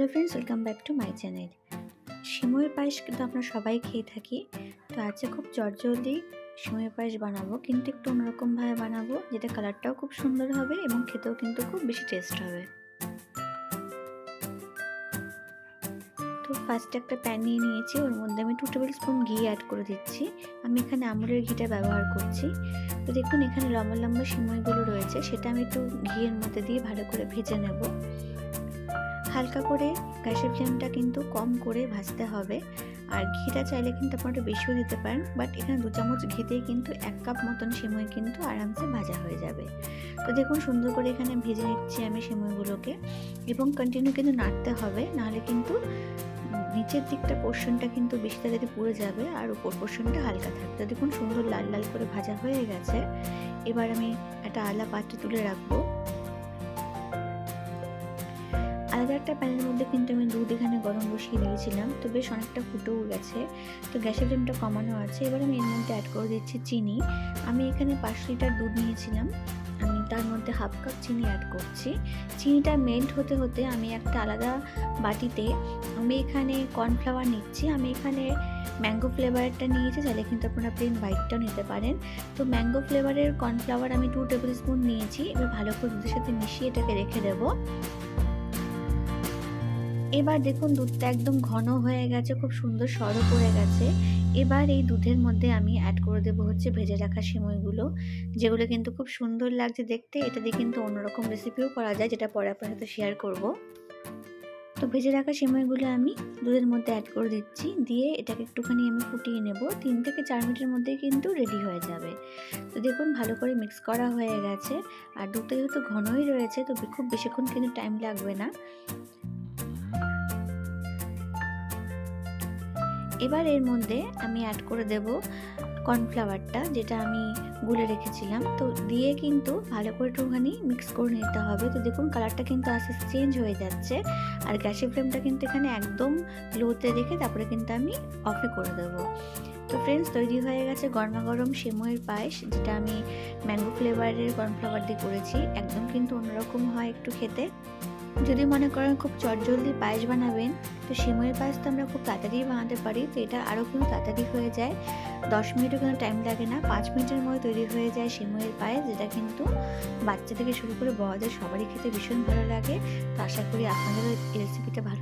Hello friends, welcome back to my channel. সিমইয়ের পায়েস কিন্তু আমরা সবাই খেয়ে থাকি। তো আজকে খুব জলদি সিমইয়ের পায়েস বানাবো, কিন্তু একটু অন্যরকমভাবে বানাবো, যেটা কালারটাও খুব সুন্দর হবে এবং খেতেও কিন্তু খুব বেশি টেস্ট হবে। তো ফার্স্টে একটা প্যান নিয়ে নিয়েছি, ওর মধ্যে আমি টু টেবিল স্পুন ঘি অ্যাড করে দিচ্ছি। আমি এখানে আমুলের ঘিটা ব্যবহার করছি। তো দেখুন, এখানে লম্বা লম্বা সিমইগুলো রয়েছে, সেটা আমি একটু ঘিয়ের মধ্যে দিয়ে ভালো করে ভেজে নেব। হালকা করে গ্যাসের ফ্লেমটা কিন্তু কম করে ভাজতে হবে। আর ঘিটা চাইলে কিন্তু আপনারা বেশিও দিতে পারেন, বাট এখানে দু চামচ ঘিতেই কিন্তু এক কাপ মতন সিমই কিন্তু আরামসে ভাজা হয়ে যাবে। তো দেখুন সুন্দর করে এখানে ভেজে নিচ্ছি আমি সিমইগুলোকে এবং কন্টিনিউ কিন্তু নাড়তে হবে, নাহলে কিন্তু নিচের দিকটা পোর্শনটা কিন্তু বেশি তাড়াতাড়ি পুড়ে যাবে আর উপর পোর্শনটা হালকা থাকবে। দেখুন সুন্দর লাল লাল করে ভাজা হয়ে গেছে। এবার আমি একটা আলা পাত্রে তুলে রাখব। আলাদা একটা প্যানের মধ্যে কিন্তু আমি দুধ এখানে গরম বসিয়ে দিয়েছিলাম, তো বেশ অনেকটা ফুটেও গেছে। তো গ্যাসের ফ্লেমটা কমানো আছে। এবার আমি এর মধ্যে অ্যাড করে দিচ্ছি চিনি। আমি এখানে পাঁচ লিটার দুধ নিয়েছিলাম। আমি তার মধ্যে হাফ কাপ চিনি অ্যাড করছি। চিনিটা মেল্ট হতে হতে আমি একটা আলাদা বাটিতে আমি এখানে কর্নফ্লাওয়ার নিচ্ছি। আমি এখানে ম্যাঙ্গো ফ্লেভারটা নিয়েছি, চাইলে কিন্তু আপনারা প্লেন হোয়াইটটাও নিতে পারেন। তো ম্যাঙ্গো ফ্লেভারের কর্নফ্লাওয়ার আমি টু টেবিল স্পুন নিয়েছি। এবার ভালো করে দুধের সাথে মিশিয়ে এটাকে রেখে দেবো। এবার দেখুন দুধটা একদম ঘন হয়ে গেছে, খুব সুন্দর সরও পড়ে গেছে। এবার এই দুধের মধ্যে আমি অ্যাড করে দেবো হচ্ছে ভেজে রাখা সিমইগুলো, যেগুলো কিন্তু খুব সুন্দর লাগছে দেখতে। এটা দিয়ে কিন্তু অন্যরকম রেসিপিও করা যায়, যেটা পরে আপনার সাথে শেয়ার করব। তো ভেজে রাখা সিমইগুলো আমি দুধের মধ্যে অ্যাড করে দিচ্ছি, দিয়ে এটাকে একটুখানি আমি ফুটিয়ে নেব। তিন থেকে চার মিনিটের মধ্যেই কিন্তু রেডি হয়ে যাবে। তো দেখুন ভালো করে মিক্স করা হয়ে গেছে। আর দুধটা যেহেতু ঘনই রয়েছে, তো খুব বেশিক্ষণ কিন্তু টাইম লাগবে না। এবার এর মধ্যে আমি অ্যাড করে দেব কর্নফ্লাওয়ারটা যেটা আমি গুলে রেখেছিলাম। তো দিয়ে কিন্তু ভালো করে একটুখানি মিক্স করে নিতে হবে। তো দেখুন কালারটা কিন্তু আস্তে আস্তে চেঞ্জ হয়ে যাচ্ছে। আর গ্যাসের ফ্লেমটা কিন্তু এখানে একদম লোতে রেখে তারপরে কিন্তু আমি অফে করে দেবো। তো ফ্রেন্ডস তৈরি হয়ে গেছে গরমা গরম সেমইয়ের পায়েস, যেটা আমি ম্যাঙ্গো ফ্লেভারের কর্নফ্লাওয়ার দিয়ে করেছি। একদম কিন্তু অন্যরকম হয় একটু খেতে। যদি মনে করেন খুব চটজলদি পায়েস বানাবেন, তো সিমের পায়েস তো আমরা খুব তাড়াতাড়ি বানাতে পারি, তো এটা আরও কিন্তু তাড়াতাড়ি হয়ে যায়। দশ মিনিটও কিন্তু টাইম লাগে না, পাঁচ মিনিটের মধ্যে তৈরি হয়ে যায় সিমইয়ের পায়েস, যেটা কিন্তু বাচ্চা থেকে শুরু করে বড়দের সবারই খেতে ভীষণ ভালো লাগে। তো আশা করি আপনাদেরও এই রেসিপিটা ভালো